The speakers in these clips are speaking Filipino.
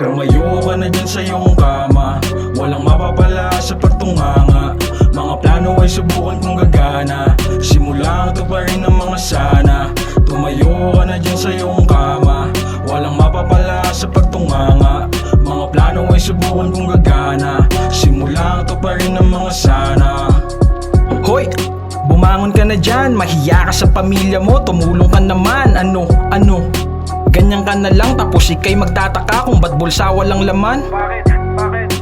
Tumayo ka na dyan sa iyong kama. Walang mapapala sa pagtunganga. Mga plano ay subukan kong gagana. Simula ito pa rin ang mga sana. Tumayo ka na dyan sa iyong kama. Walang mapapala sa pagtunganga. Mga plano ay subukan kong gagana pa rin ang mga sana Hoy! Bumangon ka na dyan, mahiya ka sa pamilya mo. Tumulong ka naman, ano, ano? Ganyan ka na lang. Tapos ikay magtataka kung ba't bulsa walang laman. Bakit?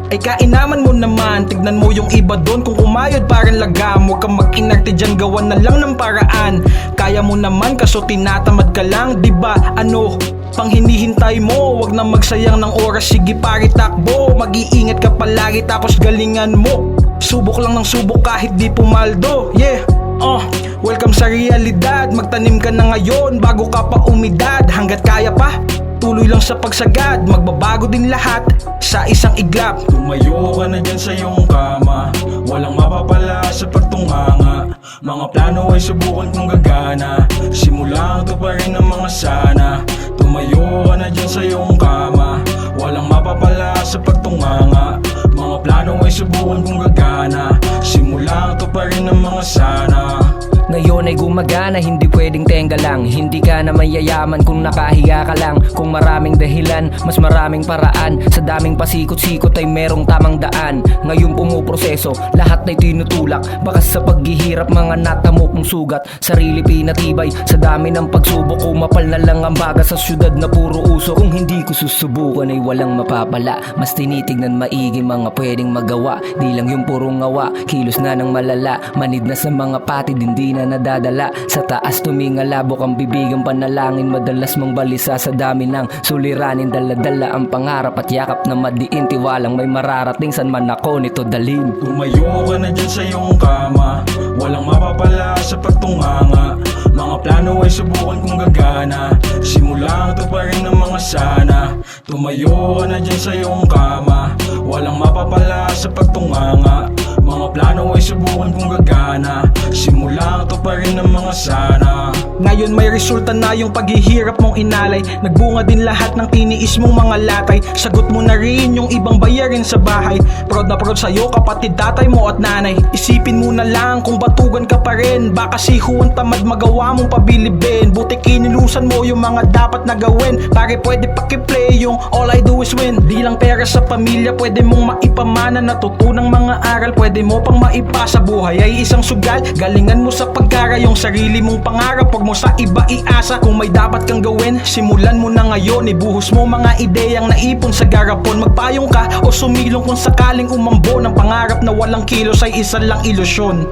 Ay kainaman mo naman, tignan mo yung iba doon. Kung kumayod parang lagam, huwag kang mag-inarte dyan Gawan na lang ng paraan. Kaya mo naman kaso tinatamad ka lang, di ba? Ano? Pang hinihintay mo, wag na magsayang ng oras. Sige pare takbo, mag-iingat ka palagi tapos galingan mo. Subok lang ng subok kahit di pumaldo, yeah. Oh, welcome sa realidad. Magtanim ka na ngayon bago ka pa umidad. Hanggat kaya pa, tuloy lang sa pagsagad Magbabago din lahat sa isang iglap. Tumayo ka na dyan sa iyong kama Walang mapapala sa pagtunganga Mga plano ay subukan kong gagana Simula ito pa rin ang mga sana. Tumayo ka na dyan sa iyong kama Walang mapapala sa pagtunganga Mga plano ay subukan kong gagana Simula ito pa rin ang mga sana Ngayon ay gumagana, hindi pwedeng tenga lang. Hindi ka na mayayaman kung nakahiga ka lang. Kung maraming dahilan, mas maraming paraan. Sa daming pasikot-sikot ay merong tamang daan. Ngayon pumuproseso, lahat ay tinutulak. Baka sa paghihirap, mga natamo kong sugat. Sarili pinatibay, sa dami ng pagsubok Kumapal na lang ang baga sa syudad na puro uso. Kung hindi ko susubukan ay walang mapapala. Mas tinitignan maigi mga pwedeng magawa. Di lang yung puro ngawa, kilos na ng malala. Manid na sa mga patid, hindi na nadadala. Sa taas tumingalabok ang bibigang panalangin. Madalas mong balisa sa dami ng suliranin. Dala-dala ang pangarap at yakap na madiin. Tiwalang may mararating san man ako nito dalin Tumayo ka na dyan sa iyong kama. Walang mapapala sa pagtunganga. Mga plano ay subukan kong gagana. Simula ito pa rin ang mga sana. Tumayo ka na dyan sa iyong kama. Walang mapapala sa pagtunganga. Mga plano ay subukan kong gagana Ito pa rin ang mga sana. Ngayon may resulta na yung paghihirap mong inalay. Nagbunga din lahat ng tiniis mong mga latay. Sagot mo na rin yung ibang bayarin sa bahay. Proud na proud sa'yo kapatid tatay mo at nanay. Isipin mo na lang kung batugan ka pa rin. Baka sihuan tamad magawa mong pabilibin. Buti kinilusan mo yung mga dapat na gawin. Pare pwede pakiplay yung all I do is win. Di lang pera sa pamilya pwede mong maipamana. Natutunang mga aral pwede mo pang maipasa Buhay ay isang sugal. Galingan mo sa pagkara yung sarili mong pangarap. Huwag mo sa iba iasa Kung may dapat kang gawin. Simulan mo na ngayon Ibuhos mo mga ideyang naipon. Sa garapon Magpayong ka o sumilong kung sakaling umambo. Ng pangarap na walang kilos ay isa lang ilusyon